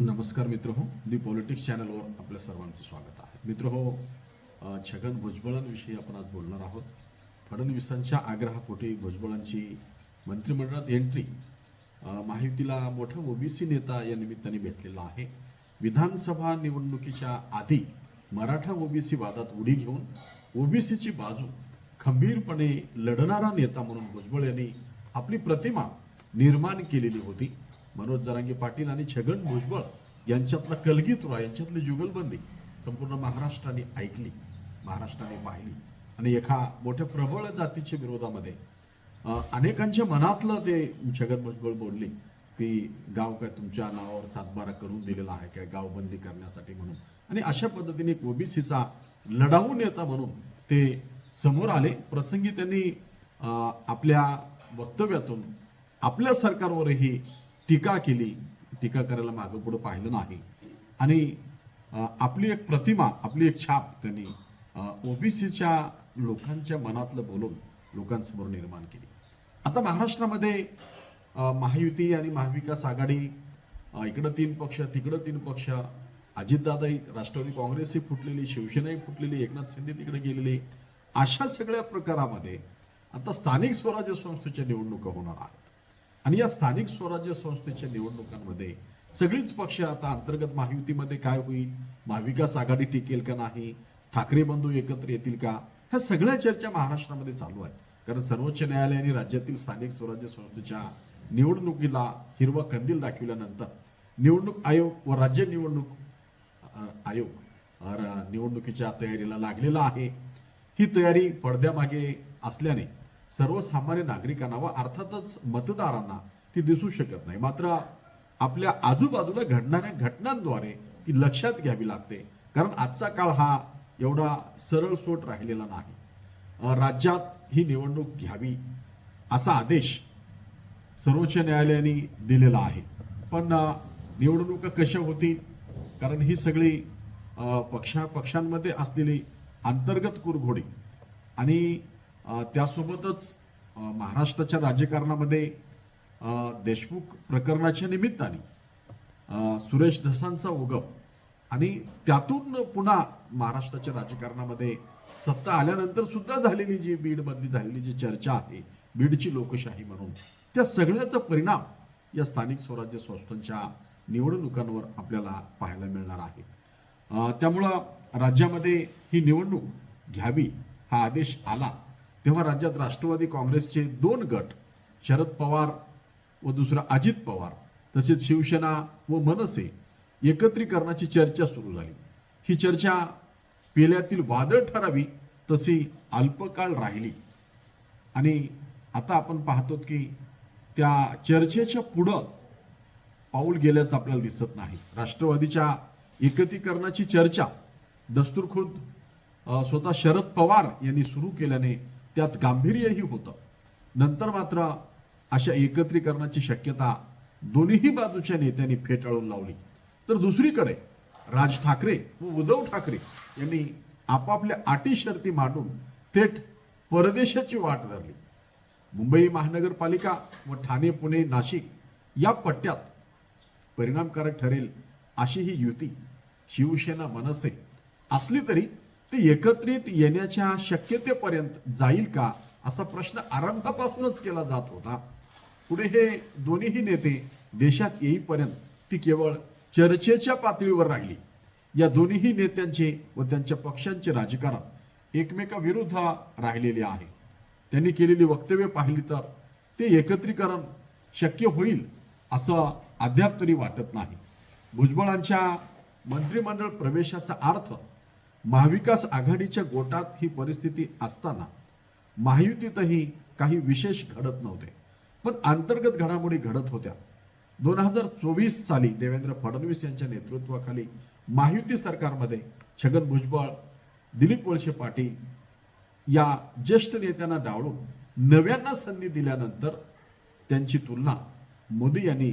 नमस्कार मित्र हो दी पॉलिटिक्स चॅनलवर आपल्या सर्वांचं स्वागत आहे. मित्र हो छगन भुजबळांविषयी आपण आज बोलणार आहोत. फडणवीसांच्या आग्रहापोटी भुजबळांची मंत्रिमंडळात एंट्री माहितीला मोठा ओबीसी नेता या निमित्ताने भेटलेला आहे. विधानसभा निवडणुकीच्या आधी मराठा ओबीसी वादात उडी घेऊन ओबीसीची बाजू खंबीरपणे लढणारा नेता म्हणून भुजबळ यांनी आपली प्रतिमा निर्माण केलेली होती. मनोज जरांगे पाटील आणि छगन भुजबळ यांच्यातला कलगीतुरा यांच्यातली जुगलबंदी संपूर्ण महाराष्ट्राने ऐकली महाराष्ट्राने पाहिली. आणि एका मोठ्या प्रबळ जातीच्या विरोधामध्ये अनेकांच्या मनातलं ते छगन भुजबळ बोलले की गाव काय तुमच्या नावावर सातबारा करून दिलेला आहे काय? गावबंदी करण्यासाठी म्हणून. आणि अशा पद्धतीने एक ओबीसीचा लढाऊ नेता म्हणून ते समोर आले. प्रसंगी त्यांनी आपल्या वक्तव्यातून आपल्या सरकारवरही टीका केली. टीका करायला मागं पुढं पाहिलं नाही. आणि आपली एक प्रतिमा आपली एक छाप त्यांनी ओबीसीच्या लोकांच्या मनातलं बोलून लोकांसमोर निर्माण केली. आता महाराष्ट्रामध्ये महायुती आणि महाविकास आघाडी इकडं तीन पक्ष तिकडं तीन पक्ष अजितदादाही राष्ट्रवादी काँग्रेसही फुटलेली शिवसेनाही फुटलेली एकनाथ शिंदे तिकडे गेलेली अशा सगळ्या प्रकारामध्ये आता स्थानिक स्वराज्य संस्थेच्या निवडणुका होणार आहेत. आणि या स्थानिक स्वराज्य संस्थेच्या निवडणुकांमध्ये सगळीच पक्ष आता अंतर्गत महायुतीमध्ये काय होईल? महाविकास आघाडी टिकेल का नाही? ठाकरे बंधू एकत्र येतील का? ह्या सगळ्या चर्चा महाराष्ट्रामध्ये चालू आहेत. कारण सर्वोच्च न्यायालयाने राज्यातील स्थानिक स्वराज्य संस्थेच्या निवडणुकीला हिरवा कंदील दाखविल्यानंतर निवडणूक आयोग व राज्य निवडणूक आयोग निवडणुकीच्या तयारीला लागलेला आहे. ही तयारी पडद्यामागे असल्याने सर्वसामान्य नागरिकांना व अर्थातच मतदारांना ती दिसू शकत नाही. मात्र आपल्या आजूबाजूला घडणाऱ्या घटनांद्वारे ती लक्षात घ्यावी लागते. कारण आजचा काळ हा एवढा सरळ सोट राहिलेला नाही. राज्यात ही निवडणूक घ्यावी असा आदेश सर्वोच्च न्यायालयाने दिलेला आहे. पण निवडणुका कशा होतील? कारण ही सगळी पक्षा पक्षांमध्ये असलेली अंतर्गत कुरघोडी आणि त्यासोबतच महाराष्ट्राच्या राजकारणामध्ये देशमुख प्रकरणाच्या निमित्ताने सुरेश धसांचा उगम आणि त्यातून पुन्हा महाराष्ट्राच्या राजकारणामध्ये सत्ता आल्यानंतर सुद्धा झालेली जी बीडमधली झालेली जी चर्चा आहे बीडची लोकशाही म्हणून त्या सगळ्याचा परिणाम या स्थानिक स्वराज्य संस्थांच्या निवडणुकांवर आपल्याला पाहायला मिळणार आहे. त्यामुळं राज्यामध्ये ही निवडणूक घ्यावी हा आदेश आला. तेव्हा राज्यात राष्ट्रवादी काँग्रेसचे दोन गट शरद पवार व दुसरा अजित पवार तसेच शिवसेना व मनसे एकत्रीकरणाची चर्चा सुरू झाली. ही चर्चा पेल्यातील वादळ ठरावी तशी अल्पकाळ राहिली. आणि आता आपण पाहतो की त्या चर्चेच्या पुढं पाऊल गेल्याचं आपल्याला दिसत नाही. राष्ट्रवादीच्या एकत्रीकरणाची चर्चा दस्तूरखुद स्वतः शरद पवार यांनी सुरू केल्याने त्यात गांभीर्यही होतं. नंतर मात्र अशा एकत्रीकरणाची शक्यता दोन्ही बाजूच्या नेत्यांनी फेटाळून लावली. तर दुसरीकडे राज ठाकरे व उद्धव ठाकरे यांनी आपापल्या अटी शर्ती मांडून थेट परदेशाची वाट धरली. मुंबई महानगरपालिका व ठाणे पुणे नाशिक या पट्ट्यात परिणामकारक ठरेल अशी ही युती शिवसेना मनसे असली तरी ते एकत्रित येण्याच्या शक्यतेपर्यंत जाईल का असा प्रश्न आरंभापासूनच केला जात होता. पुढे हे दोन्हीही नेते देशात येईपर्यंत ती केवळ चर्चेच्या पातळीवर राहिली. या दोन्हीही नेत्यांचे व त्यांच्या पक्षांचे राजकारण एकमेकाविरुद्ध राहिलेले आहे. त्यांनी केलेली वक्तव्य पाहिली तर ते एकत्रीकरण शक्य होईल असं अद्याप तरी वाटत नाही. भुजबळांच्या मंत्रिमंडळ प्रवेशाचा अर्थ महाविकास आघाडीच्या गोटात ही परिस्थिती असताना महायुतीतही काही विशेष घडत नव्हते. पण अंतर्गत घडामोडी घडत होत्या. दोन हजार चोवीस साली देवेंद्र फडणवीस यांच्या नेतृत्वाखाली महायुती सरकारमध्ये छगन भुजबळ दिलीप वळसे पाटील या ज्येष्ठ नेत्यांना डावळून नव्यांना संधी दिल्यानंतर त्यांची तुलना मोदी यांनी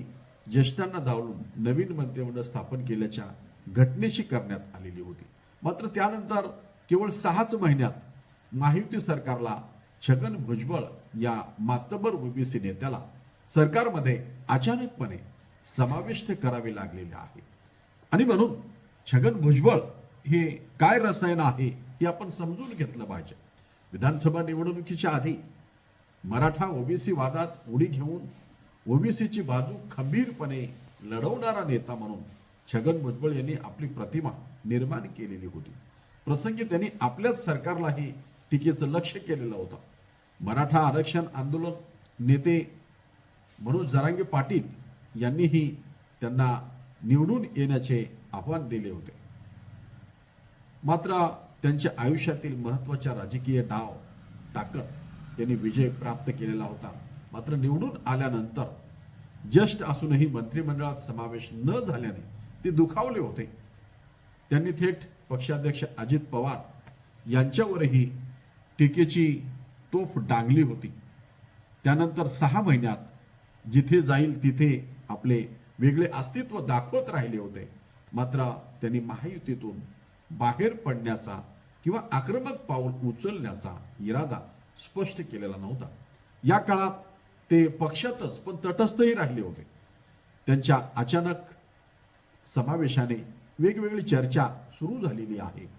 ज्येष्ठांना डावलून नवीन मंत्रिमंडळ स्थापन केल्याच्या घटनेशी करण्यात आलेली होती. मात्र त्यानंतर केवळ सहाच महिन्यात महायुती सरकारला छगन भुजबळ या मातबर ओबीसी नेत्याला सरकारमध्ये अचानकपणे समाविष्ट करावे लागलेले आहे. आणि म्हणून छगन भुजबळ हे काय रसायन आहे हे आपण समजून घेतलं पाहिजे. विधानसभा निवडणुकीच्या आधी मराठा ओबीसी वादात उडी घेऊन ओबीसीची बाजू खंबीरपणे लढवणारा नेता म्हणून छगन भुजबळ यांनी आपली प्रतिमा निर्माण केलेली होती. प्रसंगी त्यांनी आपल्याच सरकारलाही टीकेचं लक्ष केलेलं होतं. मराठा आरक्षण आंदोलन नेते मनोज जरांगे पाटील यांनीही त्यांना निवडून येण्याचे आव्हान दिले होते. मात्र त्यांच्या आयुष्यातील महत्त्वाच्या राजकीय डाव टाकत त्यांनी विजय प्राप्त केलेला होता. मात्र निवडून आल्यानंतर जस्ट असूनही मंत्रिमंडळात समावेश न झाल्याने ते दुखावले होते. त्यांनी थेट पक्षाध्यक्ष अजित पवार यांच्यावरही टीकेची तोफ डांगली होती. त्यानंतर सहा महिन्यात जिथे जाईल तिथे आपले वेगळे अस्तित्व दाखवत राहिले होते. मात्र त्यांनी महायुतीतून बाहेर पडण्याचा किंवा आक्रमक पाऊल उचलण्याचा इरादा स्पष्ट केलेला नव्हता. या काळात ते पक्षातच पण तटस्थही राहिले होते. त्यांच्या अचानक समावेशाने वेगवेगळी चर्चा सुरू झालेली आहे.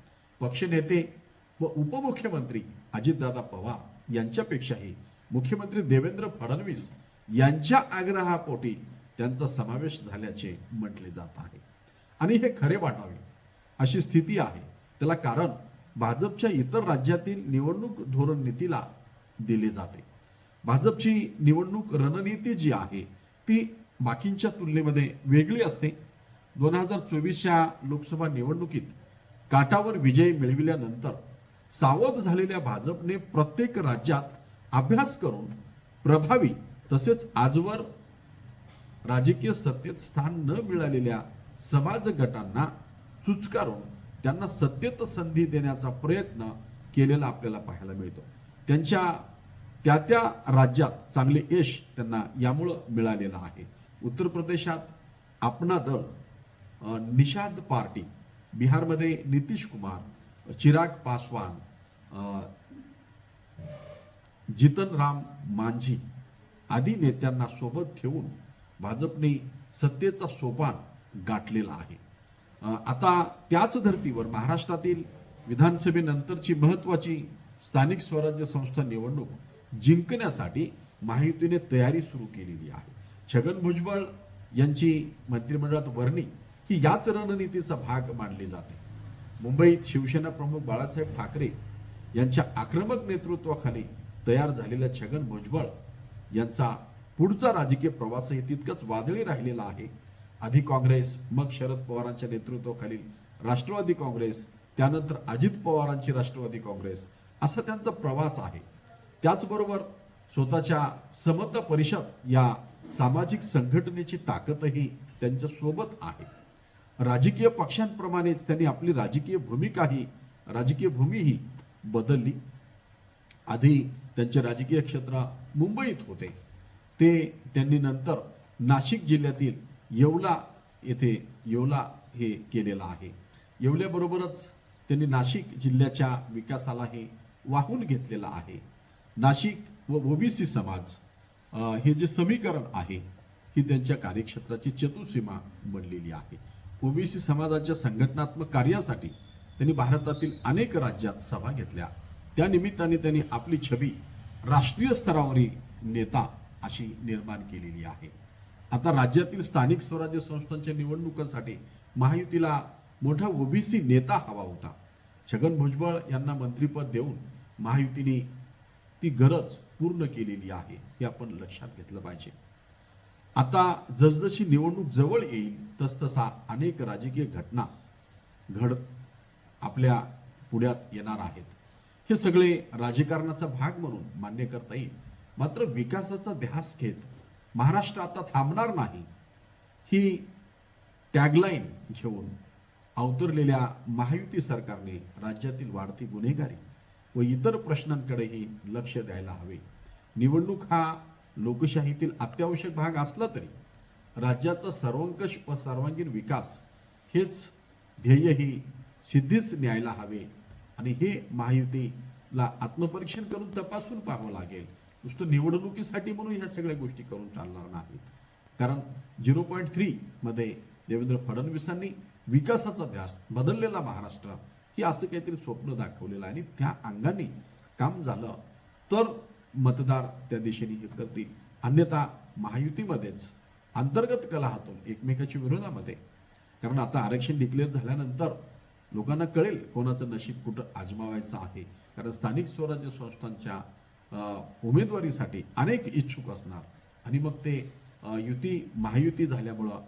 पक्षनेते व उपमुख्यमंत्री अजितदादा पवार यांच्यापेक्षाही मुख्यमंत्री देवेंद्र फडणवीस यांच्या आग्रहापोटी त्यांचा समावेश झाल्याचे म्हटले जात आहे. आणि हे खरे वाटावे अशी स्थिती आहे. त्याला कारण भाजपच्या इतर राज्यातील निवडणूक धोरण नीतीला दिले जाते. भाजपची निवडणूक रणनीती जी आहे ती बाकींच्या तुलनेमध्ये वेगळी असते. दोन हजार चोवीसच्या लोकसभा निवडणुकीत काटावर विजय मिळविल्यानंतर सावध झालेल्या भाजपने प्रत्येक राज्यात अभ्यास करून प्रभावी तसेच आजवर राजकीय सत्तेत स्थान न मिळालेल्या समाज गटांना चुचकारून त्यांना सत्तेत संधी देण्याचा प्रयत्न केलेला आपल्याला पाहायला मिळतो. त्यांच्या त्या त्या राज्यात चांगले यश त्यांना यामुळं मिळालेलं आहे. उत्तर प्रदेशात आपणा दल निषाद पार्टी बिहारमध्ये नितीश कुमार चिराग पासवान जितन राम मांझी आदी नेत्यांना सोबत ठेवून भाजपने सत्तेचा सोपान गाठलेला आहे. आता त्याच धर्तीवर महाराष्ट्रातील विधानसभेनंतरची महत्वाची स्थानिक स्वराज्य संस्था निवडणूक जिंकण्यासाठी महायुतीने तयारी सुरू केलेली आहे. छगन भुजबळ यांची मंत्रिमंडळात वर्णी ही याच रणनीतीचा भाग मानली जाते. मुंबईत शिवसेना प्रमुख बाळासाहेब ठाकरे यांच्या आक्रमक नेतृत्वाखाली तयार झालेल्या छगन भुजबळ यांचा पुढचा राजकीय प्रवासही तितकंच वादळी राहिलेला आहे. आधी काँग्रेस मग शरद पवारांच्या नेतृत्वाखालील राष्ट्रवादी काँग्रेस त्यानंतर अजित पवारांची राष्ट्रवादी काँग्रेस असा त्यांचा प्रवास आहे. त्याचबरोबर स्वतःच्या समता परिषद या सामाजिक संघटनेची ताकदही त्यांच्यासोबत आहे. राजकीय पक्षांप्रमाणेच त्यांनी आपली राजकीय भूमिकाही राजकीय भूमीही बदलली. आधी त्यांचे राजकीय क्षेत्र मुंबईत होते. ते त्यांनी नंतर नाशिक जिल्ह्यातील येवला येथे येवला हे केलेलं आहे. येवल्याबरोबरच त्यांनी नाशिक जिल्ह्याच्या विकासाला हे वाहून घेतलेलं आहे. नाशिक व ओबीसी समाज हे जे समीकरण आहे ही त्यांच्या कार्यक्षेत्राची चतुसीमा बनलेली आहे. ओबीसी समाजाच्या संघटनात्मक कार्यासाठी त्यांनी भारतातील अनेक राज्यात सभा घेतल्या. त्या निमित्ताने त्यांनी आपली छबी राष्ट्रीय स्तरावरील नेता अशी निर्माण केलेली आहे. आता राज्यातील स्थानिक स्वराज्य संस्थांच्या निवडणुकांसाठी महायुतीला मोठा ओबीसी नेता हवा होता. छगन भुजबळ यांना मंत्रिपद देऊन महायुतीने ती गरज पूर्ण केलेली आहे हे आपण लक्षात घेतलं पाहिजे. आता जसजशी निवडणूक जवळ येईल तसतसा अनेक राजकीय घटना घड आपल्या पुण्यात येणार आहेत. हे सगळे राजकारणाचा भाग म्हणून मान्य करता येईल. मात्र विकासाचा ध्यास घेत महाराष्ट्र आता थांबणार नाही ही टॅगलाईन घेऊन अवतरलेल्या महायुती सरकारने राज्यातील वाढती गुन्हेगारी व इतर प्रश्नांकडेही लक्ष द्यायला हवे. निवडणूक हा लोकशाहीतील अत्यावश्यक भाग असला तरी राज्याचा सर्वंकष व सर्वांगीण विकास हेच ध्येयही सिद्धीच न्यायला हवे आणि हे महायुतीला आत्मपरीक्षण करून तपासून पाहावं लागेल. नुसतं निवडणुकीसाठी म्हणून ह्या सगळ्या गोष्टी करून चालणार नाहीत. कारण झिरो पॉईंट थ्रीमध्ये देवेंद्र फडणवीसांनी विकासाचा ध्यास बदललेला महाराष्ट्र हे असं काहीतरी स्वप्न दाखवलेलं आहे आणि त्या अंगाने काम झालं. तर मतदार त्या दिशेने हे करतील. अन्यथा महायुतीमध्येच अंतर्गत कला हातून एकमेकाच्या विरोधामध्ये. कारण आता आरक्षण डिक्लेअर झाल्यानंतर लोकांना कळेल कोणाचं नशीब कुठं आजमावायचं आहे. कारण स्थानिक स्वराज्य संस्थांच्या उमेदवारीसाठी अनेक इच्छुक असणार. आणि मग ते युती महायुती झाल्यामुळं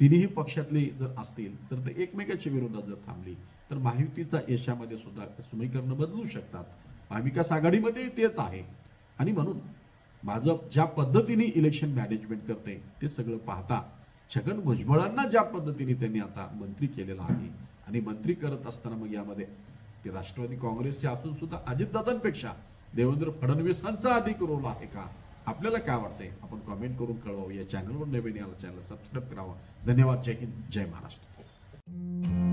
तिन्ही पक्षातले जर असतील तर ते एकमेकाच्या विरोधात जर थांबली तर महायुतीचा यशामध्ये सुद्धा समीकरणं बदलू शकतात. महाविकास आघाडीमध्ये तेच आहे. आणि म्हणून भाजप ज्या पद्धतीने इलेक्शन मॅनेजमेंट करते ते सगळं पाहता छगन भुजबळांना ज्या पद्धतीने त्यांनी आता मंत्री केलेला आहे आणि मंत्री करत असताना मग यामध्ये ते राष्ट्रवादी काँग्रेसचे असून सुद्धा अजितदादांपेक्षा देवेंद्र फडणवीसांचा अधिक रोल आहे का? आपल्याला काय वाटतंय? आपण कॉमेंट करून कळवावं. या चॅनलवर नवीन याला चॅनल सबस्क्राईब करावं. धन्यवाद. जय हिंद. जय महाराष्ट्र.